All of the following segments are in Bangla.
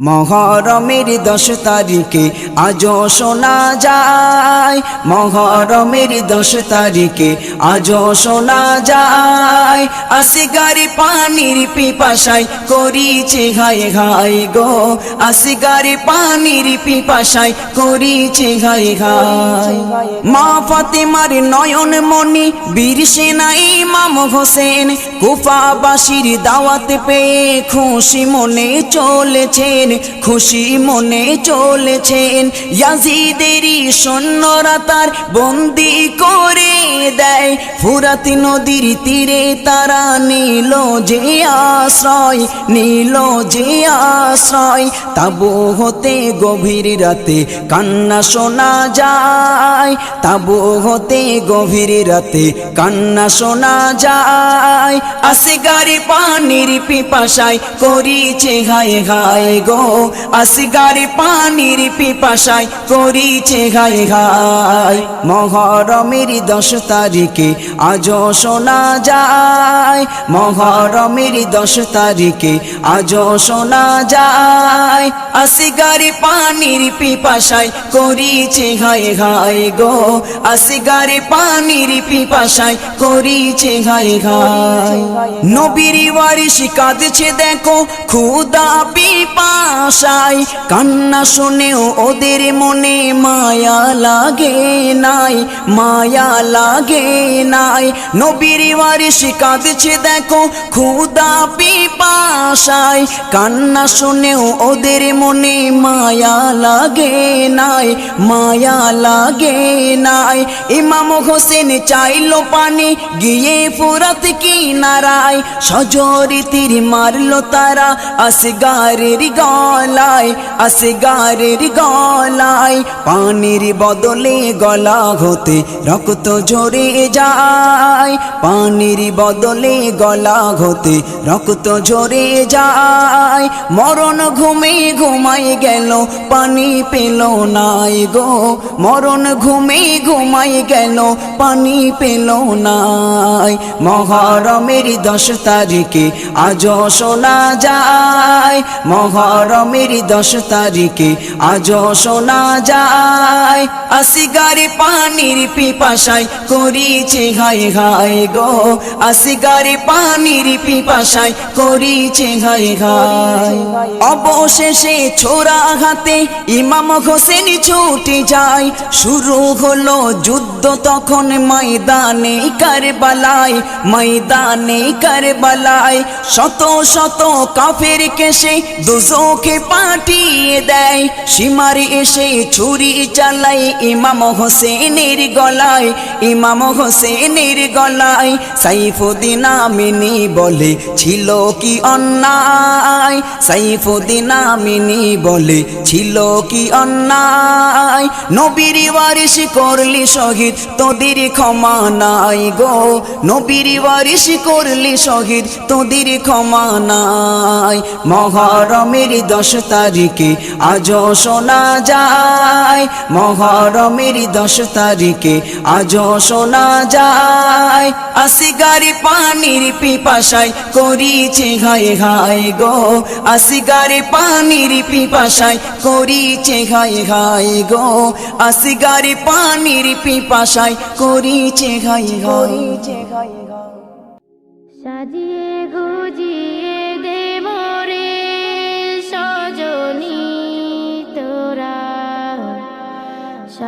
মহরমের দশ তারিখে আজও শোনা যায়। মহরমের দশ তারিখে আজও শোনা যায়। আসিগারি পানির পিপাসায় করিছে ঘায়ে ঘাই গো। আসিগারি পানির পিপাসায় করিছে ঘায়ে ঘাই। মা ফাতেমার নয়ন মনি বীর সেনা ইমাম হোসেন, কুফাবাসীর দাওয়াত পেয়ে খুশি মনে চলেছেন খুশি মনে চলেছেন। ইয়াজিদেরই সৈন্যরা তার বন্দি করে দেয়। ফুরাতি নদীর তীরে তারা নীল যে আশ্রয়, নীল যে আশ্রয়। তাবু হতে গভীর রাতে কান্না শোনা যায়। তাবু হতে গভীর রাতে কান্না শোনা যায়। আসে গাড়ি পানির পিপাসায় করিছে ঘায়ে ঘায়ে গো আসে গাড়ি পানির পিপাসায় করিছে ঘায়ে ঘায় মহরমের দশ তারিখে আজও শোনা যায়। মহরমের দশ তারিখে আজও শোনা যায়। আসে গাড়ি পানির পিপাসায় করিছে ঘায়ে ঘায়ে গো। আসে গাড়ি পানির পিপাসায় করিছে ঘায়ে ঘায় নবীর ওয়ারিশ কাঁদছে দেখো, খুদা পিপাসায় কান্না শুনেও ওদের মনে মায়া লাগে নাই, মায়া লাগে নাই। নবীর ওয়ারিশ কাঁদছে, দেখো খুদা পিপাসায়। কান্না শুনেও ওদের মনে মায়া লাগে নাই, মায়া লাগে নাই। ইমাম হোসেন চাইলো পানি, গিয়ে ফুরাত কিনারায়। সজরি তীর মারলো তারা আসগারের গলায় আসগারের গলায়, পানির বদলে গলা হতে রক্ত ঝরে যায়। পানির বদলে গলা হতে রক্ত ঝরে যায়। মরণ ঘুমে ঘুমাই গেল, পানি পেল নাই গো। মরণ ঘুমে ঘুমাই গেল, পানি পেল নাই। মহরমের দশ তারিখে আজ শোনা যায়। মহরমের দশ তারিখে আজও শোনা যায় আসিগারে পানির পিপাসায় করিছে ঘায়ে ঘায়ে গো আসিগারে পানির পিপাসায় করিছে ঘায়ে ঘায় অবশেষে ছোড়া হাতে ইমাম হোসেন ছুটে যায়, শুরু হলো যুদ্ধ তখন ময়দানে কারবালায় ময়দানে কারবালায়, শত শত কাফের কেসে দুজোকে পাঠিয়ে দেয়। সীমার এসে ছুরি চালাই ইমাম হোসেনের গলায়। ইমাম হোসেনের গলায়। সাইফুদ্দিন বলে, ছিল কি অন্যায়? সাইফুদ্দিন বলে, ছিল কি অন্যায়? নবীর ওয়ারিশ করলি শহীদ, তোদের ক্ষমা নাই গো। নবীর ওয়ারিশ করলি শহীদ, তোদের ক্ষমা নাই। মহরমের দশ তারিখে আজও শোনা যায়। মহরমের দশ তারিখে আজও শোনা যায়। আসিগারি পানির পিপাসায় করিছে ঘায়ে ঘায়ে গো। আসিগারি পানির পিপাসায় করিছে ঘায়ে ঘায়ে গো। আসিগারি পানির পিপাসায় করিছে ঘায়ে ঘায়ে সাজিয়ে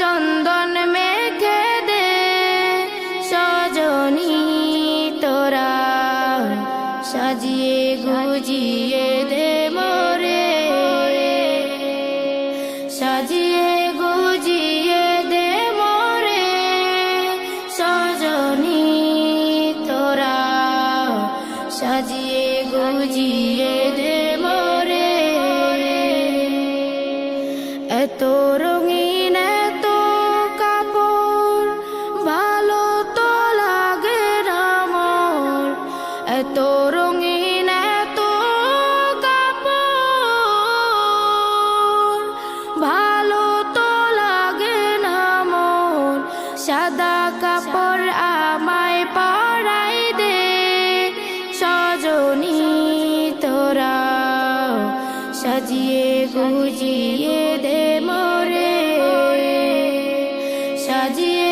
চন্দন মেঘে দে, সজনী তোরা সাজিয়ে গুজিয়ে দে মোরে। সাজিয়ে গুজিয়ে দে মোরে, সজনী তোরা সাজিয়ে গুজিয়ে সাদা কাপড় আমায় পরাই দে সজনী তোরা সাজিয়ে গুজিয়ে দে মোরে সাজিয়ে